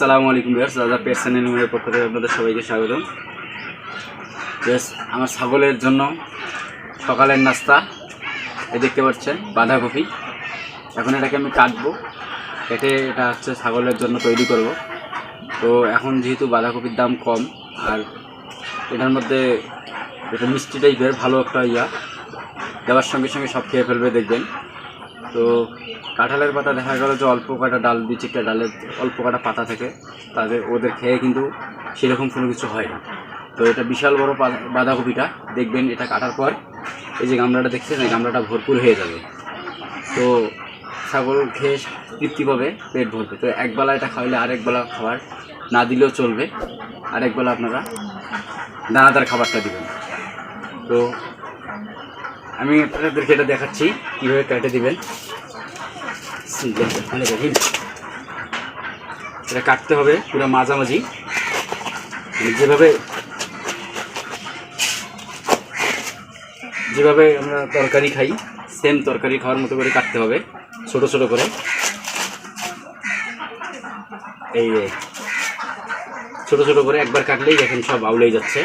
আসসালামু আলাইকুম বেশ দাদা পেট চ্যানেল নিউজের পক্ষ থেকে আপনাদের সবাইকে স্বাগত বেশ আমার ছাগলের জন্য সকালের নাস্তা, এই দেখতে পাচ্ছেন, বাঁধাকপি। এখন এটাকে আমি কাটবো, কেটে এটা হচ্ছে ছাগলের জন্য তৈরি করব। তো এখন যেহেতু বাঁধাকপির দাম কম, আর এটার মধ্যে এটা মিষ্টি টাইপের ভালো একটা ইয়া, দেওয়ার সঙ্গে সঙ্গে সব খেয়ে ফেলবে, দেখবেন। তো কাঁঠালের পাতা দেখা গেল যে অল্প কাটা ডাল চারটা ডালের অল্প কাটা পাতা থাকে। তাদের, ওদের খেয়ে কিন্তু সেরকম কোনো কিছু হয় না তো এটা বিশাল বড় বাঁধাকপিটা। দেখবেন এটা কাটার পর এই যে গামলাটা দেখছেন, এই গামলাটা ভরপুর হয়ে যাবে। তো ছাগল খেয়ে তৃপ্তি পাবে, পেট ভরবে। তো একবেলা এটা খাওয়ালে আরেকবেলা খাবার না দিলেও চলবে। আরেকবেলা আপনারা দানাদার খাবারটা দিবেন। তো আমি আপনাদেরকে এটা দেখাচ্ছি, কীভাবে কেটে দিবেন। দেখুন। এটা কাটতে হবে পুরো মাঝামাঝি। মানে যেভাবে যেভাবে আমরা তরকারি খাই সেম তরকারি খাওয়ার মতো করে কাটতে হবে, ছোট ছোট করে। এই ছোট ছোট করে একবার কাটলেই দেখেন সব আউলেই যাচ্ছে।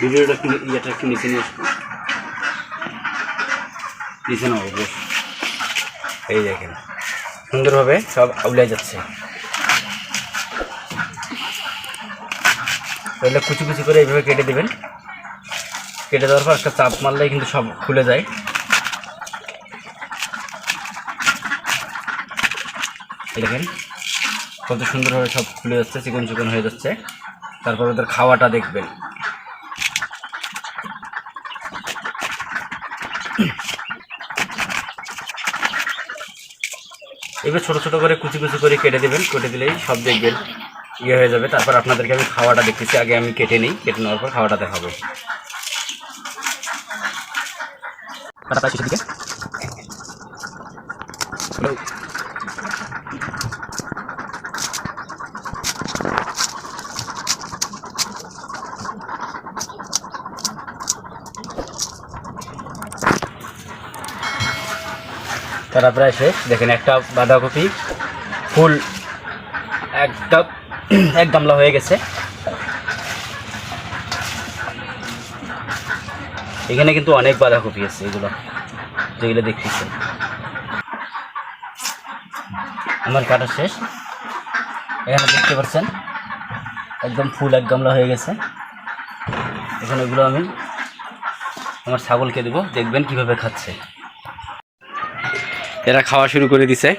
ভিডিওটা একটু ইয়েটা একটু নিচে আসব। নিচে এই দেখেন, সুন্দরভাবে সব আউলাই যাচ্ছে। তাহলে কুচি কুচি করে এইভাবে কেটে দেবেন। কেটে দেওয়ার পর একটা চাপ মারলেই কিন্তু সব খুলে যায়। দেখেন, কত সুন্দরভাবে সব খুলে যাচ্ছে, চিকন চিকন হয়ে যাচ্ছে। তারপর ওদের খাওয়াটা দেখবেন। এবার ছোটো ছোটো করে কুচি কুচি করে কেটে দেবেন, কেটে দিলেই সব দেখবেন ইয়ে হয়ে যাবে। তারপর আপনাদেরকে আমি খাওয়াটা দেখতেছি, আগে আমি কেটে নিই, কেটে নেওয়ার পর খাওয়াটা দেখাবো কাটা প্রায় শেষের দিকে হ্যালো তারা প্রায় শেষ। দেখেন, একটা বাঁধাকপি ফুল একটা এক গামলা হয়ে গেছে। এখানে কিন্তু অনেক বাঁধাকপি আছে এগুলো, যেগুলো দেখতেছেন আমার কাটা শেষ। এখানে দেখতে পাচ্ছেন, একদম ফুল এক গামলা হয়ে গেছে। এখানে এগুলো আমি আমার ছাগলকে দেবো। দেখবেন কীভাবে খাচ্ছে। এরা খাওয়া শুরু করে দিছে।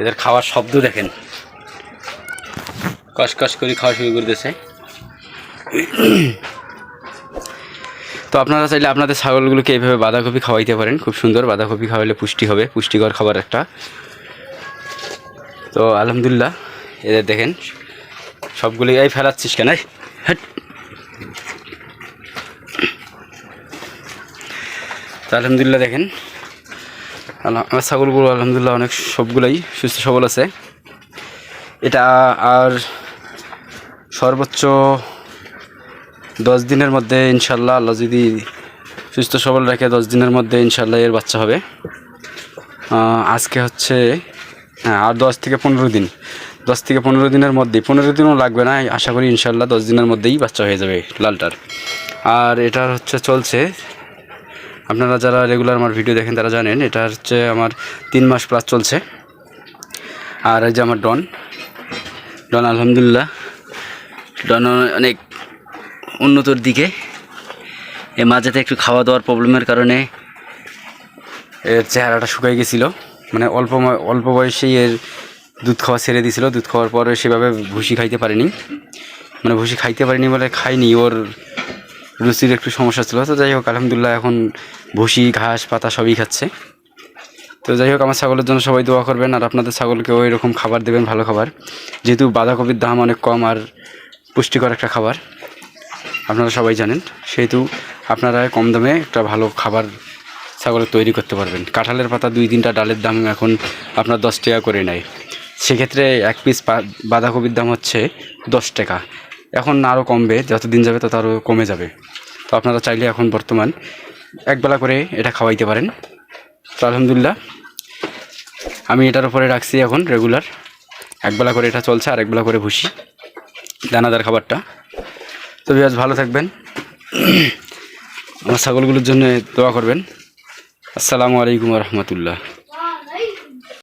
এদের খাওয়ার শব্দ দেখেন। কস কস করে খাওয়া শুরু করে দিয়েছে তো আপনারা চাইলে আপনাদের ছাগলগুলোকে এইভাবে বাঁধাকপি খাওয়াইতে পারেন। খুব সুন্দর বাঁধাকপি খাওয়াইলে পুষ্টি হবে, পুষ্টিকর খাবার একটা। তো আলহামদুলিল্লাহ, এদের দেখেন সবগুলি এই ফেলাচ্ছিস কেন এই, হাট। তো আলহামদুলিল্লাহ দেখেন। আমার ছাগলগুলো আলহামদুলিল্লাহ অনেক সবগুলোই সুস্থ সবল আছে। এটা আর সর্বোচ্চ দশ দিনের মধ্যে ইনশাল্লাহ আল্লাহ যদি সুস্থ সবল রাখে, দশ দিনের মধ্যে ইনশাল্লাহ এর বাচ্চা হবে। আজকে হচ্ছে আর দশ থেকে পনেরো দিন। দশ থেকে পনেরো দিনের মধ্যে, পনেরো দিনও লাগবে না, আশা করি ইনশাল্লাহ দশ দিনের মধ্যেই বাচ্চা হয়ে যাবে লালটার। আর এটা হচ্ছে চলছে আপনারা যারা রেগুলার আমার ভিডিও দেখেন, তারা জানেন, এটা হচ্ছে আমার তিন মাস প্লাস চলছে। আর এই যে আমার ডন ডন আলহামদুলিল্লাহ। ডন অনেক উন্নতর দিকে। এ মাঝেতে একটু খাওয়া দাওয়ার প্রবলেমের কারণে এর চেহারাটা শুকিয়ে গেছিল। মানে অল্প অল্প বয়সেই এর দুধ খাওয়া ছেড়ে দিয়েছিল দুধ খাওয়ার পরে সেভাবে ভুসি খাইতে পারেনি। মানে ভুসি খাইতে পারেনি বলে খাইনি। ওর রুচির একটু সমস্যা ছিল। তো যাই হোক, আলহামদুলিল্লাহ এখন ভুসি, ঘাস, পাতা সবই খাচ্ছে। তো যাই হোক, আমার ছাগলের জন্য সবাই দোয়া করবেন আর আপনাদের ছাগলকে ওই রকম খাবার দেবেন, ভালো খাবার। যেহেতু বাঁধাকপির দাম অনেক কম আর পুষ্টিকর একটা খাবার, আপনারা সবাই জানেন। সেহেতু আপনারা কম দামে একটা ভালো খাবার ছাগলের তৈরি করতে পারবেন। কাঁঠালের পাতা দুই তিনটা ডালের দাম এখন আপনার দশ টাকা করে নেয়। সেক্ষেত্রে এক পিস বাঁধাকপির দাম হচ্ছে দশ টাকা। এখন আরও কমবে যত দিন যাবে তত আরও কমে যাবে। তো আপনারা চাইলে এখন বর্তমান একবেলা করে এটা খাওয়াইতে পারেন। তো আলহামদুলিল্লাহ, আমি এটার উপরে রাখছি এখন রেগুলার একবেলা করে এটা চলছে আর একবেলা করে ভুসি দানাদার খাবারটা। তো বিরাজ ভালো থাকবেন। আমার ছাগলগুলোর জন্য দোয়া করবেন। আসসালামু আলাইকুম রহমতুল্লাহ।